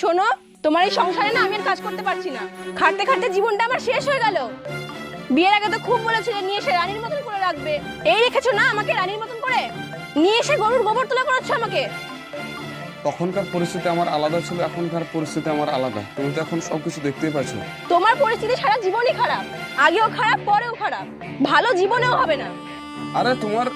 শোনো তোমার এই সংসারে না আমি আর কাজ করতে পারছি না। খাটতে খাটতে জীবনটা আমার শেষ হয়ে গেল। বিয়ের আগে তো খুব বলেছিলে নিয়ে এসে রানীর মতন করে রাখবে। এই রেখেছো না আমাকে রানীর মতন করে? নিয়ে এসে গরুর গোবর তোলা করাচ্ছ আমাকে? তখনকার পরিস্থিতি আমার আলাদা ছিল এখনকার পরিস্থিতি আমার আলাদা। তুমি তো এখন সবকিছু দেখতেই পাচ্ছ। তোমার পরিস্থিতি সারা জীবনই খারাপ। আগেও খারাপ পরেও খারাপ। ভালো জীবনেও হবে না। আরে তোমার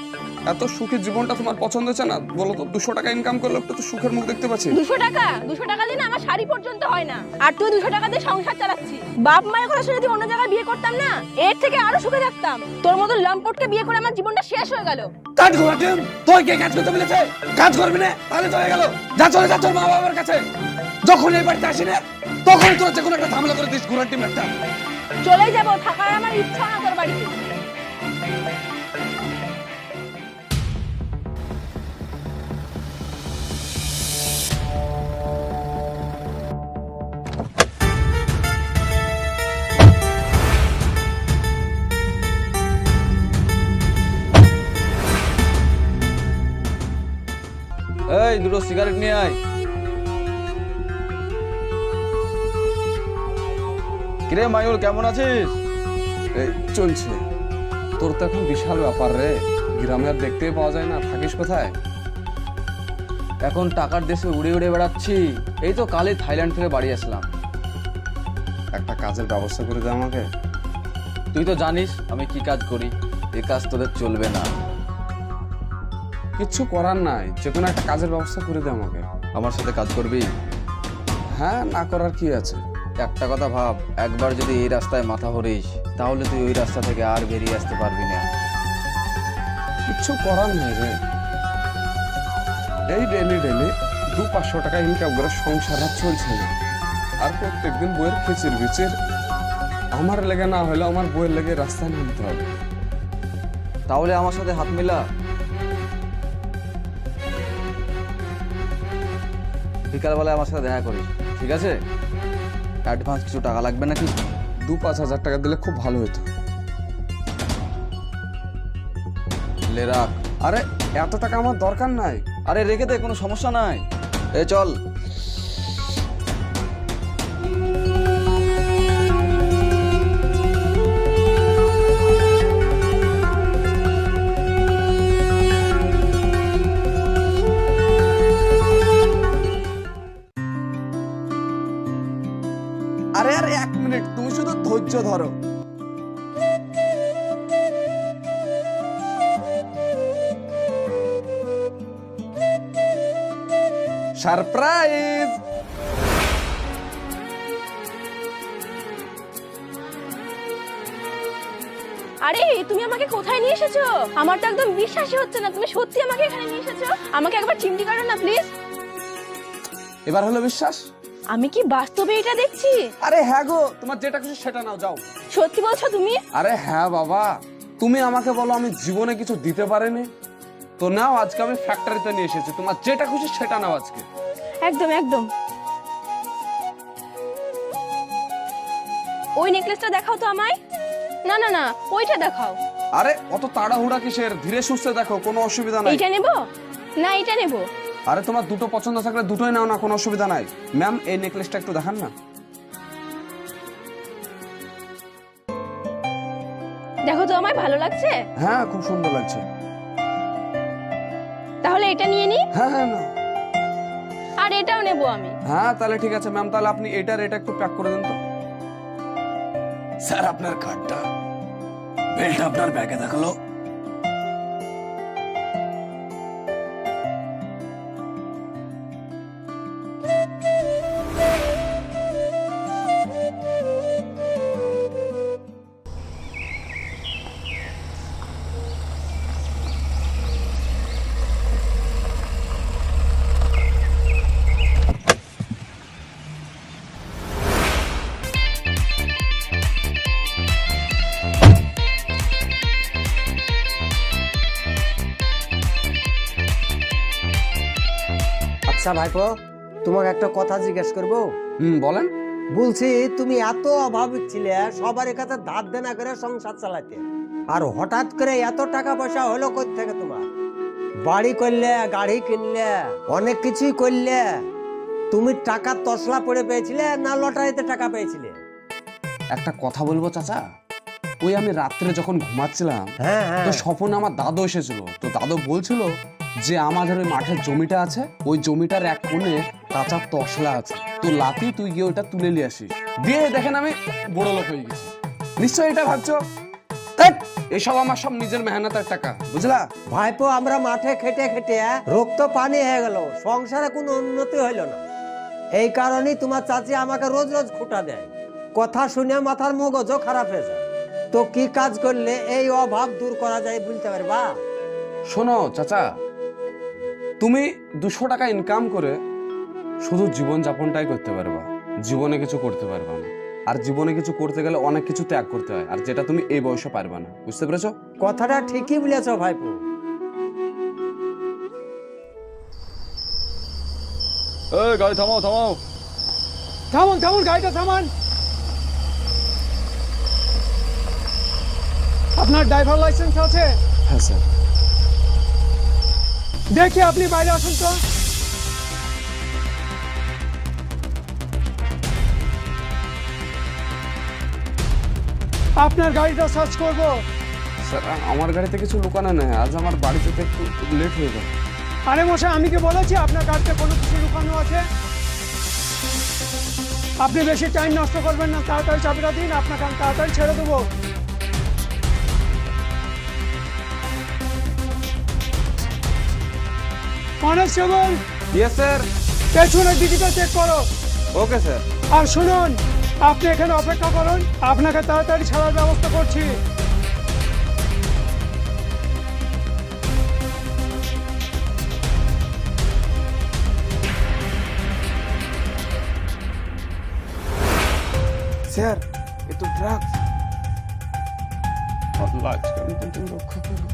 এত সুখী জীবনটা তোমার পছন্দ হচ্ছে না? বলো তো দুশো টাকা ইনকাম করলে একটু তো সুখের মুখ দেখতে পাচ্ছি। দুশো টাকা? দুশো টাকা দিয়ে না আমার শাড়ি পর্যন্ত হয় না। আর তুই দুশো টাকা দিয়ে সংসার চালাচ্ছি। বাপ মায়ের কথা শুনে যদি অন্য জায়গায় বিয়ে করতাম না এর থেকে আরও সুখে থাকতাম। তোর মতো লম্পটকে বিয়ে করে আমার জীবনটা শেষ হয়ে গেল। কাজ ঘোরাতে তোর কে কাজ করতে বলেছে? কাজ করবি না তাহলে তো হয়ে গেল। যা চলে যা তোর মা বাবার কাছে। যখন এই বাড়িতে আসি না তখন তোর যে কোনো একটা ঝামেলা করে দিস ঘোরার টিম একটা। চলেই যাব থাকার আমার ইচ্ছা না তোর বাড়িতে। এই দুটো সিগারেট নিয়ে আয়। কিরে মায়ুর কেমন আছিস? এই চলছে। তোর তো এখন বিশাল ব্যাপার রে। গ্রামে আর দেখতেই পাওয়া যায় না। থাকিস কোথায়? এখন টাকার দেশে উড়ে উড়ে বেড়াচ্ছি। এই তো কালে থাইল্যান্ড থেকে বাড়ি আসলাম। একটা কাজের ব্যবস্থা করে দে আমাকে। তুই তো জানিস আমি কি কাজ করি। এই কাজ তোদের চলবে না। কিচ্ছু করার নাই যে কোনো একটা কাজের ব্যবস্থা করে দে আমাকে। আমার সাথে কাজ করবি? হ্যাঁ না করার কি আছে? একটা কথা ভাব একবার যদি এই রাস্তায় মাথা ভরিস তাহলে তুই ওই রাস্তা থেকে আর বেরিয়ে আসতে পারবি না। কিচ্ছু করার নেই রে। এই ডেলি ডেলি দু পাঁচশো টাকা ইনকাম করে সংসার চলছে না। আর প্রত্যেকদিন বইয়ের খিচির বিচির। আমার লেগে না হলে আমার বইয়ের লেগে রাস্তায় নামতে হবে। তাহলে আমার সাথে হাত মিলা। বিকালবেলায় আমার সাথে দেখা করি ঠিক আছে? অ্যাডভান্স কিছু টাকা লাগবে নাকি? দু পাঁচ হাজার টাকা দিলে খুব ভালো হতো লে রাখ। আরে, এত টাকা আমার দরকার নাই। আরে, রেখে দে, কোনো সমস্যা নাই। এ, চল। ধৈর্য ধরো। সারপ্রাইজ! আরে তুমি আমাকে কোথায় নিয়ে এসেছ? আমার তো একদম বিশ্বাসই হচ্ছে না। তুমি সত্যি আমাকে এখানে নিয়ে এসেছ? আমাকে একবার চিমটি কাটো না প্লিজ। এবার হলো বিশ্বাস। আমি কি বাস্তবে এটা দেখছি? আরে হ্যাঁ গো তোমার যেটা খুশি সেটা নাও যাও। সত্যি বলছো তুমি? আরে হ্যাঁ বাবা তুমি আমাকে বলো আমি জীবনে কিছু দিতে পারিনি? তো নাও আজকে আমি ফ্যাক্টরিতে নিয়ে এসেছি। তোমার যেটা খুশি সেটা নাও আজকে। একদম একদম। ওই নেকলেসটা দেখাও তো আমায়। না না না ওইটা দেখাও। আরে অত তাড়াহুড়া কিসের? ধীরে সুস্থে দেখো কোনো অসুবিধা নাই। এইটা নেব? না এটা নেব। আরে তোমার দুটো পছন্দ থাকলে দুটোই নাও না কোনো অসুবিধা নাই। ম্যাম এই নেকলেসটা একটু দেখান না। দেখো তো আমায় ভালো লাগছে? হ্যাঁ খুব সুন্দর লাগছে। তাহলে এটা নিয়ে নি? হ্যাঁ হ্যাঁ না আর এটাও নেব আমি। হ্যাঁ তাহলে ঠিক আছে ম্যাম তাহলে আপনি এটার এটা একটু প্যাক করে দেন তো। স্যার আপনার কার্ডটা বেল্ট আপনার ব্যাগে থাকল আচ্ছা ভাইপো তোমাকে একটা কথা জিজ্ঞেস করব? হুম বলেন। বলছি তুমি এত অভাবিক ছিলে সবার কাছে ধার দেনা করে সংসার চালাতে আর হঠাৎ করে এত টাকা পয়সা হলো কই থেকে তোমার? বাড়ি করলে গাড়ি কিনলে অনেক কিছুই করলে তুমি টাকা তসলা পড়ে পেয়েছিলে না লটারিতে টাকা পেয়েছিলে? একটা কথা বলব চাচা। ওই আমি রাত্রে যখন ঘুমাচ্ছিলাম হ্যাঁ হ্যাঁ। তো স্বপনে আমার দাদু এসেছিল। তো দাদু বলছিল যে আমাদের ওই মাঠের জমিটা আছে ওই জমিটার এক কোণে কাঁচা তসলা আছে। তো লাতি তুই গিয়ে ওটা তুলে নিয়ে আসিস। দিয়ে দেখেন আমি বড় লোক হয়ে গেছি। নিশ্চয়ই এটা ভাবছ? এসব আমার সব নিজের মেহনতের টাকা বুঝলা? ভাইপো আমরা মাঠে খেটে খেটে রক্ত পানি হয়ে গেল সংসারে কোনো উন্নতি হইল না। এই কারণেই তোমার চাচি আমাকে রোজ রোজ খুঁটা দেয়। কথা শুনে মাথার মগজও খারাপ হয়ে যায়। তো কি কাজ করলে এই অভাব দূর করা যায় বলতে পারবা? শোনো চাচা তুমি দুশো টাকা ইনকাম করে শুধু জীবন যাপনটাই করতে পারবা। জীবনে কিছু করতে পারবা না। আর জীবনে কিছু করতে গেলে অনেক কিছু ত্যাগ করতে হয়। আর যেটা তুমি এই বয়সে পারবা না। বুঝতে পেরেছ? কথাটা ঠিকই বলেছ ভাইপো। এই গাড়ি থামাও থামাও। থামান থামান গাড়িটা থামান। আপনার ড্রাইভার লাইসেন্স আছে? হ্যাঁ স্যার। দেখি আপনি বাইরে আসুন তো। আপনার গাড়িটা সার্চ করব। স্যার আমার গাড়িতে কিছু লুকানো নেই। আজ আমার বাড়িতে একটু লেট হয়ে গেল। আরে মশাই আমি কি বলেছি আপনার গাড়িতে কোনো কিছু লুকানো আছে? আপনি বেশি টাইম নষ্ট করবেন না তাড়াতাড়ি চাবিটা দিন আপনাকে আমি তাড়াতাড়ি ছেড়ে দেবো। কনস্টেবল ইয়েস স্যার পেছনের দিকটা চেক করো। ওকে স্যার আর শুনুন আপনি এখানে অপেক্ষা করুন আপনাকে তাড়াতাড়ি ছাড়ার ব্যবস্থা করছি। স্যার এ তো ড্রাগস আল্লাহ আজকে রক্ষা করো।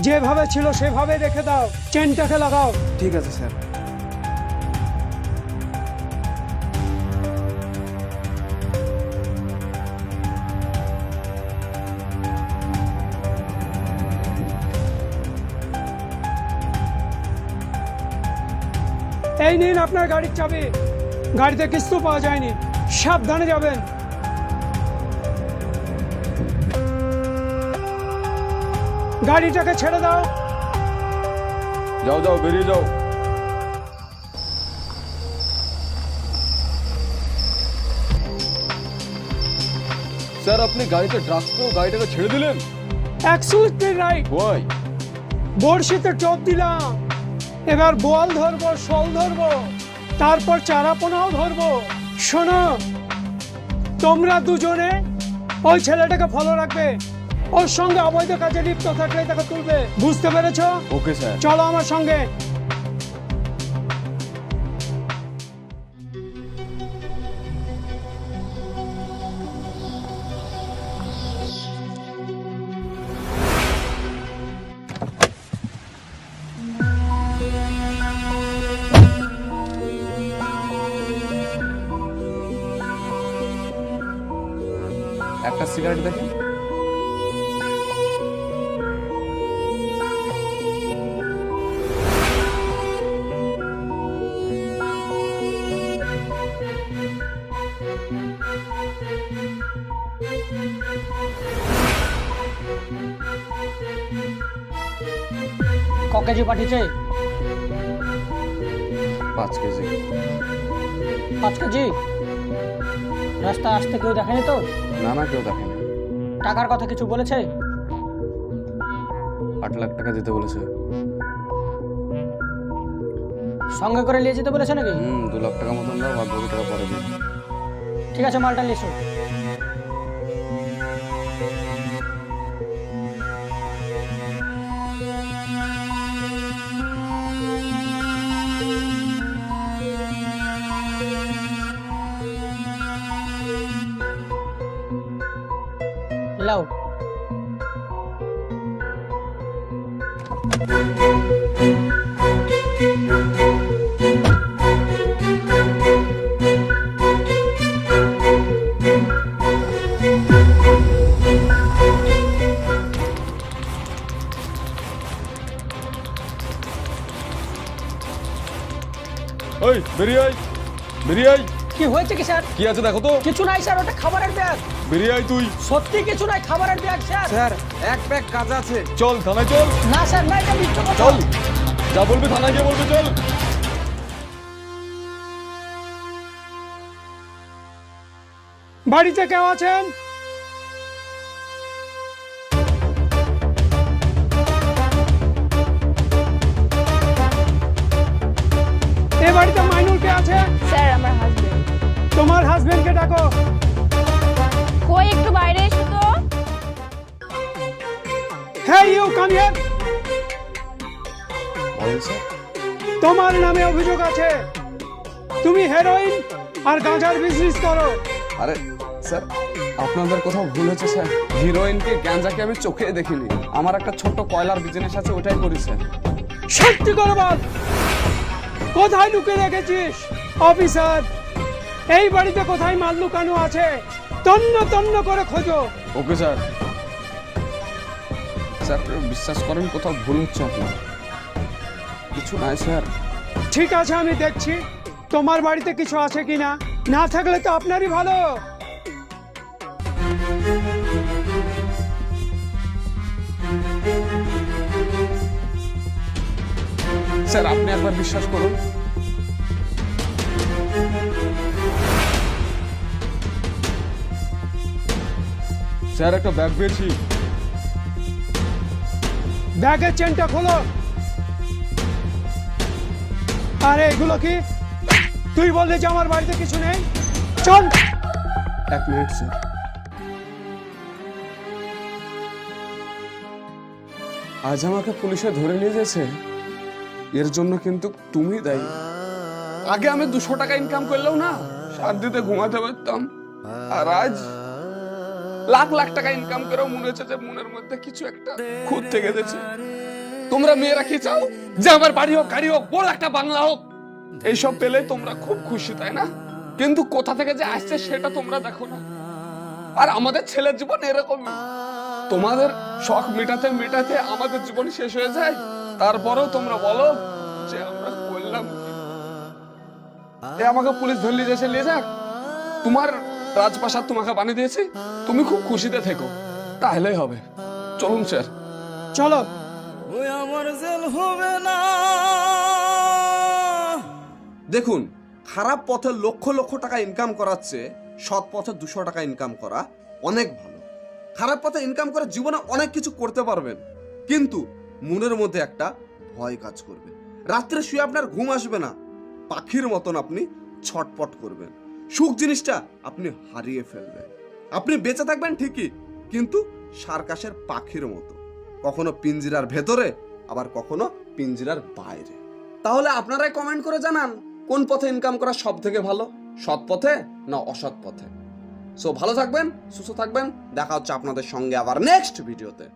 যেভাবে ছিল সেভাবে রেখে দাও। চেনটাকে লাগাও। ঠিক আছে স্যার। এই নিন আপনার গাড়ির চাবি। গাড়িতে কিস্তু পাওয়া যায়নি। সাবধানে যাবেন। গাড়িটাকে ছেড়ে দাও। যাও যাও বেরিয়ে যাও। স্যার আপনি গাড়িতে ড্রাগস তো গাড়িটাকে ছেড়ে দিলেন? অ্যাক্সুয়ালি রাইট ওয়াই বড়শিতে চোখ দিলাম। এবার বোয়াল ধরবো শোল ধরবো তারপর চারাপোনাও ধরবো। শোনো তোমরা দুজনে ওই ছেলেটাকে ফলো রাখবে। ওর সঙ্গে অবৈধ কাজে লিপ্ত থাকলে তাকে তুলবে। বুঝতে পেরেছ? Okay sir. চলো আমার সঙ্গে। একটা সিগারেট দেখেন ক কেজি পাঠিয়েছে? পাঁচ কেজি। পাঁচ কেজি? রাস্তা আসতে কেউ দেখেনি তো? না না কেউ দেখেনি। টাকার কথা কিছু বলেছে? আট লাখ টাকা দিতে বলেছে। সঙ্গে করে নিয়ে যেতে বলেছে নাকি? হুম দু লাখ টাকা মতন দাও বাকি টাকা পরে দিই ঠিক আছে মালটা নিয়ে love. Hey, Miriam! Miriam! কি হয়েছে কি স্যার? কি আছে দেখো তো। কিছু নাই স্যার ওটা খাবারের ব্যাগ। বেরিয়ে আয় তুই। সত্যি কিছু নাই খাবারের ব্যাগ স্যার। স্যার এক ব্যাগ কাজ আছে। চল থানায় চল। না স্যার না এটা মিথ্যে কথা। চল। যা বলবি থানায় গিয়ে বলবি চল। বাড়িতে কেউ আছেন? এ বাড়িতে মাইনুল কে আছে? স্যার আমার হাজবেন্ড তোমার হাজবেন্ডকে ডাকো। কই একটু বাইরে এসো তো। হ্যাঁ ইউ কাম হিয়ার তোমার নামে অভিযোগ আছে। তুমি হেরোইন আর গাঁজার বিজনেস করো। আরে স্যার আপনাদের কোথাও ভুল হচ্ছে স্যার? হিরোইনকে গ্যাঞ্জাকে আমি চোখে দেখিনি। আমার একটা ছোট্ট কয়লার বিজনেস আছে ওটাই করি স্যার। সত্যি করে বল। কোথায় লুকিয়ে রেখেছিস অফিসার এই বাড়িতে কোথায় মাল লুকানো আছে? তন্ন তন্ন করে খোঁজো। Okay sir. স্যার বিশ্বাস করেন কোথাও ভুল হচ্ছে আপনার? কিছু নাই স্যার। ঠিক আছে আমি দেখছি। তোমার বাড়িতে কিছু আছে কিনা? না থাকলে তো আপনারই ভালো। স্যার আপনি একবার বিশ্বাস করুন। স্যার একটা ব্যাগ পেয়েছি। ব্যাগের চেনটা খোলো। আরে এগুলো কি? তুই বললি যে আমার বাড়িতে কিছু নেই? চল। এক মিনিট স্যার। আজ আমাকে পুলিশে ধরে নিয়ে গেছে। এর জন্য কিন্তু তুমি দায়ী। আগে আমি দুশো টাকা ইনকাম করলেও না শান্তিতে ঘুমাতে পারতাম। আর আজ লাখ লাখ টাকা ইনকাম করেও মনে হচ্ছে যে মনের মধ্যে কিছু একটা খুঁত থেকে গেছে। তোমরা মেয়েরা কি চাও? যে আমার বাড়ি হোক, গাড়ি হোক, বড় একটা বাংলা হোক। এইসব পেলে তোমরা খুব খুশি, তাই না? কিন্তু কোথা থেকে যে আসছে সেটা তোমরা দেখো না। আর আমাদের ছেলের জীবন এরকম তোমাদের শখ মেটাতে মেটাতে আমাদের জীবন শেষ হয়ে যায়। তারপরেও তোমরা বলো যে আমরা করলাম এ আমাকে পুলিশ ধরলি যেসে নিয়ে যাক। তোমার রাজপ্রাসাদ তোমাকে বানিয়ে দিয়েছি। তুমি খুব খুশিতে থেকো। তাহলেই হবে। চলুন স্যার। চলো। ওই আমার জেল হবে না। দেখুন খারাপ পথে লক্ষ লক্ষ টাকা ইনকাম করাচ্ছে সৎ পথে দুশো টাকা ইনকাম করা অনেক ভালো। খারাপ পথে ইনকাম করে জীবনে অনেক কিছু করতে পারবেন কিন্তু মনের মধ্যে একটা ভয় কাজ করবে। রাত্রে শুয়ে আপনার ঘুম আসবে না। পাখির মতন আপনি ছটপট করবেন। সুখ জিনিসটা আপনি হারিয়ে ফেলবেন। আপনি বেঁচে থাকবেন ঠিকই, কিন্তু সার্কাসের পাখির মতো। কখনো পিঞ্জিরার ভেতরে, আবার কখনো পিঞ্জিরার বাইরে। তাহলে আপনারাই কমেন্ট করে জানান, কোন পথে ইনকাম করা সব থেকে ভালো, সৎ পথে না অসৎ পথে? সো ভালো থাকবেন, সুস্থ থাকবেন, দেখা হচ্ছে আপনাদের সঙ্গে আবার নেক্সট ভিডিওতে